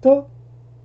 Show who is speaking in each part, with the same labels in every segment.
Speaker 1: 구독,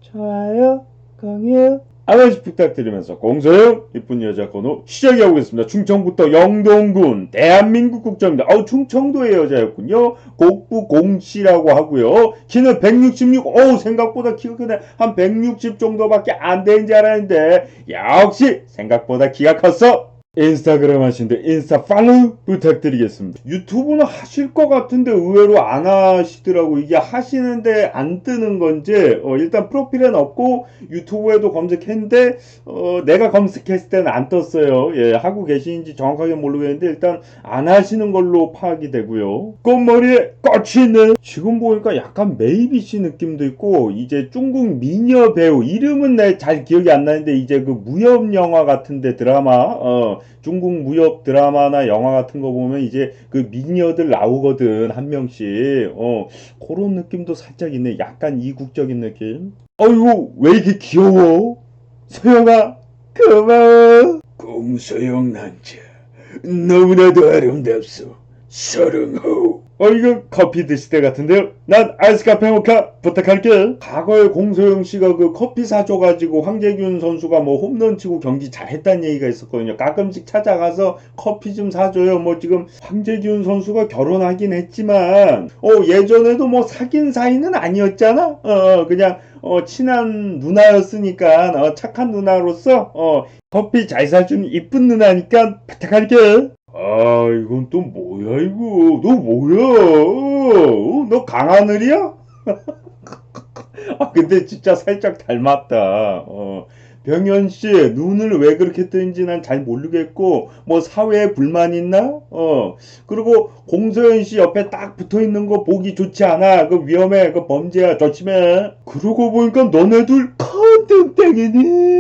Speaker 1: 좋아요, 공유 한 번씩 부탁드리면서 공소영 이쁜 여자 번호 시작해 보겠습니다. 충청부터 영동군 대한민국 국적입니다. 아우 충청도의 여자였군요. 곡부 공씨라고 하고요. 키는 166. 어우 생각보다 키가 크네. 한 160 정도밖에 안 되는 줄 알았는데 역시 생각보다 키가 컸어. 인스타그램 하시는데 인스타 팔로우 부탁드리겠습니다. 유튜브는 하실 것 같은데 의외로 안 하시더라고. 이게 하시는데 안 뜨는 건지 어, 일단 프로필엔 없고 유튜브에도 검색했는데 어, 내가 검색했을 때는 안 떴어요. 예, 하고 계신지 정확하게 모르겠는데 일단 안 하시는 걸로 파악이 되고요. 꽃머리에 꽃이 있는 지금 보니까 약간 메이비 씨 느낌도 있고 이제 중국 미녀 배우 이름은 내 잘 기억이 안 나는데 이제 그 무협 영화 같은데 드라마 어 중국 무협 드라마나 영화 같은 거 보면 이제 그 미녀들 나오거든 한 명씩. 어 그런 느낌도 살짝 있네. 약간 이국적인 느낌. 어이구 왜 이렇게 귀여워? 소영아 고마워. 공소영 남자 너무나도 아름답소. 사랑호 어 이거 커피 드실 때 같은데요. 난 아이스 카페 모카 부탁할게. 과거에 공소영 씨가 그 커피 사줘가지고 황재균 선수가 뭐 홈런 치고 경기 잘했다는 얘기가 있었거든요. 가끔씩 찾아가서 커피 좀 사줘요. 뭐 지금 황재균 선수가 결혼하긴 했지만 어 예전에도 뭐 사귄 사이는 아니었잖아? 어 그냥 어 친한 누나였으니까 어, 착한 누나로서 어 커피 잘 사주는 이쁜 누나니까 부탁할게 아, 이건 또 뭐야, 이거? 너 뭐야? 어, 너 강하늘이야? 아, 근데 진짜 살짝 닮았다. 어. 병현 씨, 눈을 왜 그렇게 뜨는지 난 잘 모르겠고, 뭐 사회에 불만 있나? 어. 그리고 공소연 씨 옆에 딱 붙어 있는 거 보기 좋지 않아. 그 위험해. 그 범죄야. 조심해. 그러고 보니까 너네 둘 컨텐땡이니?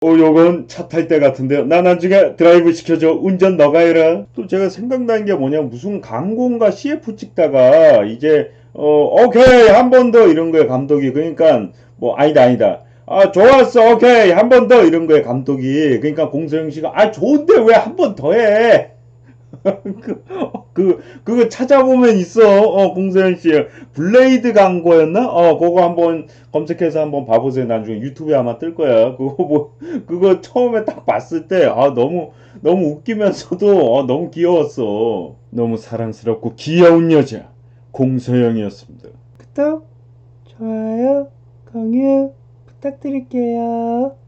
Speaker 1: 어, 요건 차 탈 때 같은데요. 나 나중에 드라이브 시켜줘. 운전 너가 해라. 또 제가 생각나는 게 뭐냐. 무슨 광고인가 CF 찍다가 이제, 어, 오케이. 한 번 더 이런 거에 감독이. 그러니까, 뭐, 아니다, 아니다. 아, 좋았어. 오케이. 한 번 더 이런 거에 감독이. 그러니까 공소영 씨가, 아, 좋은데 왜 한 번 더 해? 그, 그, 그거 찾아보면 있어. 어, 공소연 씨. 블레이드 광고였나? 어, 그거 한번 검색해서 한번 봐보세요. 나중에 유튜브에 아마 뜰 거야. 그거 뭐, 그거 처음에 딱 봤을 때, 아, 너무, 너무 웃기면서도, 어, 너무 귀여웠어. 너무 사랑스럽고 귀여운 여자. 공소영이었습니다. 구독, 좋아요, 공유 부탁드릴게요.